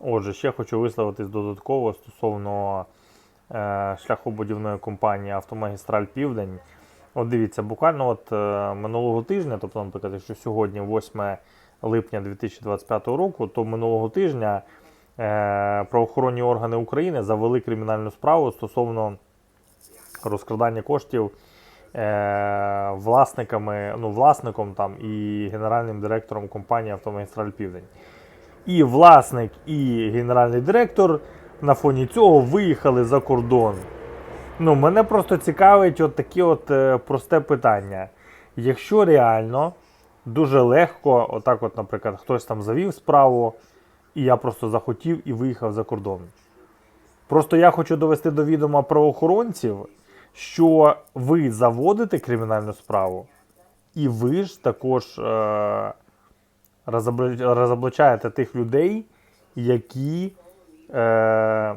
Отже, ще хочу висловитись додатково стосовно е, шляхобудівної компанії Автомагістраль Південь. От дивіться, буквально от е, минулого тижня, тобто, наприклад, якщо сьогодні 8 липня 2025 року, то минулого тижня е, правоохоронні органи України завели кримінальну справу стосовно розкрадання коштів е, власниками, ну, власником там і генеральним директором компанії Автомагістраль Південь. І власник, і генеральний директор на фоні цього виїхали за кордон. Ну, мене просто цікавить от таке от е, просте питання. Якщо реально дуже легко, отак, от, наприклад, хтось там завів справу, і я просто захотів і виїхав за кордон. Просто я хочу довести до відома правоохоронців, що ви заводите кримінальну справу, і ви ж також е, розоблачаєте тих людей, які е,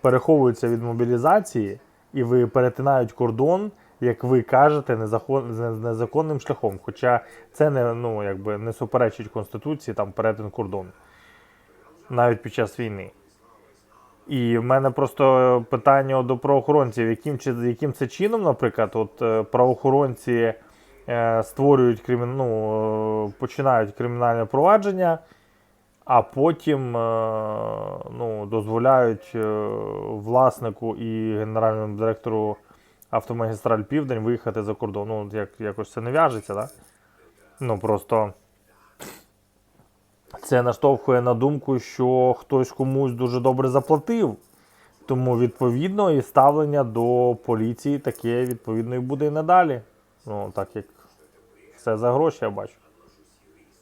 переховуються від мобілізації, і ви перетинають кордон, як ви кажете, незаконним шляхом. Хоча це не, ну, якби, не суперечить Конституції там перетин кордону навіть під час війни. І в мене просто питання до правоохоронців, яким, чи- яким це чином, наприклад, от е, правоохоронці створюють кримін... ну, е, починають кримінальне провадження, а потім е, ну, дозволяють е, власнику і генеральному директору Автомагістраль Південь виїхати за кордон. Ну, як, якось це не в'яжеться, так? Ну просто це наштовхує на думку, що хтось комусь дуже добре заплатив. Тому, відповідно, і ставлення до поліції таке відповідно і буде і надалі. Ну, так як все за гроші, я бачу.